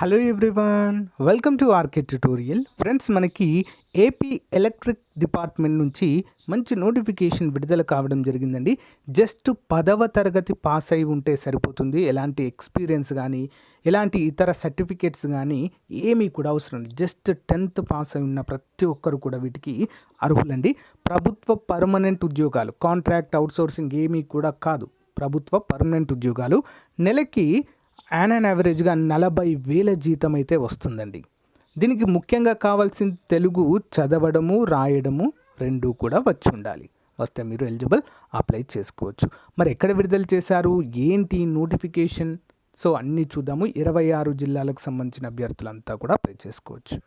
hello everyone welcome to RK tutorial friends మనకి AP electric department నుంచి మంచి notification విడుదల కావడం జరిగిందండి. జస్ట్ పదవ తరగతి పాస్ అయి ఉంటే సరిపోతుంది. ఎలాంటి ఎక్స్పీరియన్స్ కానీ ఎలాంటి ఇతర సర్టిఫికేట్స్ కానీ ఏమీ కూడా అవసరం లేదు. జస్ట్ టెన్త్ పాస్ అయి ఉన్న ప్రతి ఒక్కరు కూడా వీటికి అర్హులండి. ప్రభుత్వ పర్మనెంట్ ఉద్యోగాలు కాంట్రాక్ట్ అవుట్సోర్సింగ్ ఏమీ కూడా కాదు. ప్రభుత్వ పర్మనెంట్ ఉద్యోగాలు. నెలకి యాన్ అండ్ యావరేజ్గా నలభై వేల జీతం అయితే వస్తుందండి. దీనికి ముఖ్యంగా కావాల్సిన తెలుగు చదవడము రాయడము రెండు కూడా వచ్చి ఉండాలి. వస్తే మీరు ఎలిజిబుల్ అప్లై చేసుకోవచ్చు. మరి ఎక్కడ విడుదల చేశారు? ఏంటి నోటిఫికేషన్? సో అన్నీ చూద్దాము. ఇరవై ఆరు జిల్లాలకు సంబంధించిన అభ్యర్థులంతా కూడా అప్లై చేసుకోవచ్చు.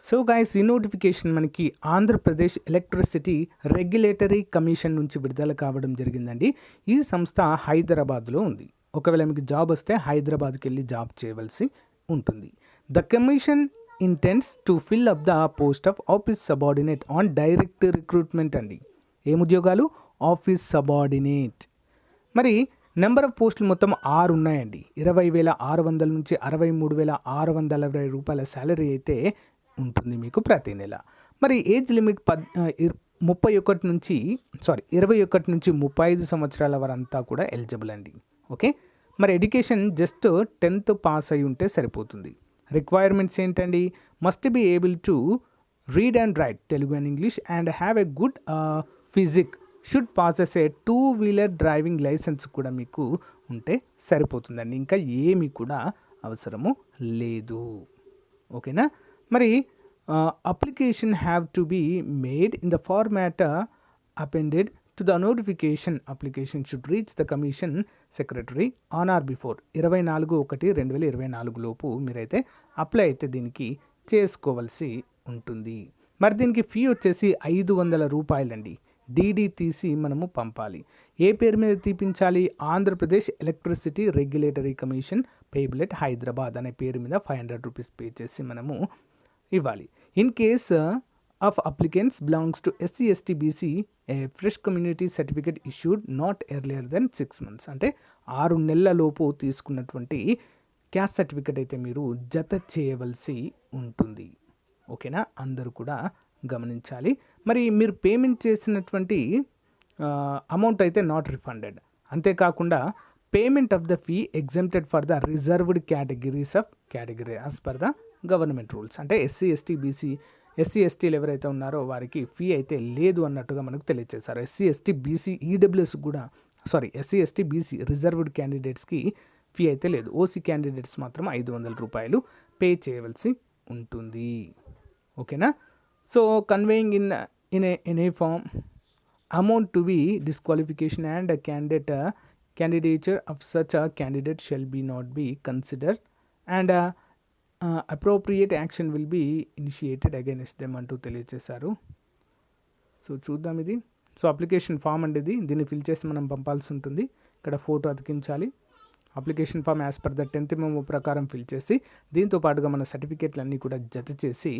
సో గాయస్ ఈ నోటిఫికేషన్ మనకి ఆంధ్రప్రదేశ్ ఎలక్ట్రిసిటీ రెగ్యులేటరీ కమిషన్ నుంచి విడుదల కావడం జరిగిందండి. ఈ సంస్థ హైదరాబాద్లో ఉంది. ఒకవేళ మీకు జాబ్ వస్తే హైదరాబాద్కి వెళ్ళి జాబ్ చేయవలసి ఉంటుంది. The commission intends to fill up the post of office subordinate on direct recruitment అండి. ఏం ఉద్యోగాలు? Office subordinate. మరి నెంబర్ ఆఫ్ పోస్టులు మొత్తం ఆరు ఉన్నాయండి. ఇరవై వేల ఆరు వందల నుంచి అరవై మూడు వేల ఆరు వందల అరవై రూపాయల శాలరీ అయితే ఉంటుంది మీకు ప్రతి నెల. మరి ఏజ్ లిమిట్ పద్ ముప్పై ఒకటి నుంచి సారీ ఇరవై ఒకటి నుంచి ముప్పై ఐదు సంవత్సరాల వరంతా కూడా ఎలిజిబుల్ అండి. ఓకే? మరి ఎడ్యుకేషన్ జస్ట్ టెన్త్ పాస్ అయి ఉంటే సరిపోతుంది. రిక్వైర్మెంట్స్ ఏంటండి? Must be able to read and write Telugu and English and have a good physique. Should possess a two wheeler driving licence కూడా మీకు ఉంటే సరిపోతుందండి. ఇంకా ఏమీ కూడా అవసరము లేదు. ఓకేనా? మరి application have to be made in the format appended to the notification application should reach the commission secretary on or before ఇరవై నాలుగు ఒకటి రెండు వేల ఇరవై నాలుగు లోపు మీరైతే అప్లై అయితే దీనికి చేసుకోవాల్సి ఉంటుంది. మరి దీనికి ఫీ వచ్చేసి ఐదు వందల రూపాయలండి. డీడీ తీసి మనము పంపాలి. ఏ పేరు మీద తీపించాలి? Andhra Pradesh electricity regulatory commission payable at Hyderabad అనే పేరు మీద ఫైవ్ హండ్రెడ్ రూపీస్ పే చేసి మనము ఇవ్వాలి. In case of applicants belongs to SC ST BC a fresh community certificate issued not earlier than six months అంటే ఆరు నెలల లోపు తీసుకున్నటువంటి క్యాస్ట్ సర్టిఫికేట్ అయితే మీరు జత చేయవలసి ఉంటుంది. ఓకేనా? అందరూ కూడా గమనించాలి. మరి మీరు పేమెంట్ చేసినటువంటి అమౌంట్ అయితే నాట్ రిఫండెడ్ అంతేకాకుండా payment of the fee exempted for the reserved categories of category as per the government rules అంటే ఎస్సీ ఎస్టీ బీసీ ఎస్సీ ఎస్టీలు ఎవరైతే ఉన్నారో వారికి ఫీ అయితే లేదు అన్నట్టుగా మనకు తెలియజేశారు ఎస్సీ ఎస్టీ బీసీ ఈడబ్ల్యూఎస్ కూడా sorry SC ST BC reserved క్యాండిడేట్స్కి ఫీ అయితే లేదు. ఓసీ క్యాండిడేట్స్ మాత్రం ఐదు వందల రూపాయలు పే చేయవలసి ఉంటుంది. ఓకేనా? So conveying in in a in a form amount to be disqualification and candidate candidature of such a candidate shall be not be consider and appropriate action will be initiated against them అంటూ తెలియజేశారు so చూద్దాం ఇది. So application form అండి ఇది. దీన్ని fill చేసి మనం పంపాల్సి ఉంటుంది. ఇక్కడ photo అతికించాలి. Application form as per the tenth memo ప్రకారం ఫిల్ చేసి దీంతో పాటుగా మన సర్టిఫికేట్లు అన్నీ కూడా జత చేసి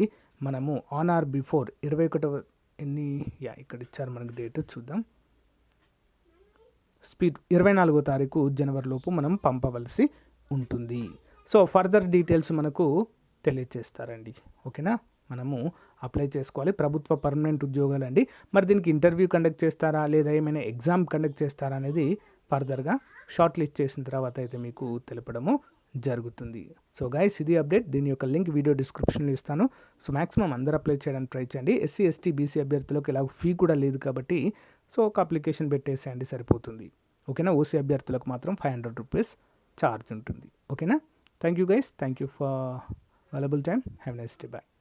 మనము ఆన్ ఆర్ బిఫోర్ ఇరవై ఒకటవ ఎన్ని యా ఇక్కడ ఇచ్చారు మనకు డేట్ చూద్దాం. స్పీడ్ ఇరవై నాలుగో తారీఖు జనవరి లోపు మనం పంపవలసి ఉంటుంది. సో ఫర్దర్ డీటెయిల్స్ మనకు తెలియజేస్తారండి ఓకేనా? మనము అప్లై చేసుకోవాలి. ప్రభుత్వ పర్మనెంట్ ఉద్యోగాలు అండి మరి దీనికి ఇంటర్వ్యూ కండక్ట్ చేస్తారా? లేదా ఏమైనా ఎగ్జామ్ కండక్ట్ చేస్తారా అనేది ఫర్దర్గా షార్ట్ లిస్ట్ చేసిన తర్వాత అయితే మీకు తెలపడము జరుగుతుంది. సో గైస్ ఇది అప్డేట్. దీని యొక్క లింక్ వీడియో డిస్క్రిప్షన్లో ఇస్తాను. సో మ్యాక్సిమం అందరూ అప్లై చేయడానికి ట్రై చేయండి. ఎస్సీ ఎస్టీ బీసీ అభ్యర్థులకు ఇలా ఫీ కూడా లేదు కాబట్టి సో ఒక అప్లికేషన్ పెట్టేసేయండి సరిపోతుంది. ఓకేనా? ఓసీ అభ్యర్థులకు మాత్రం ఫైవ్ హండ్రెడ్ రూపీస్ ఛార్జ్ ఉంటుంది. ఓకేనా? thank you guys. Thank you for valuable time. Have a nice day. Bye.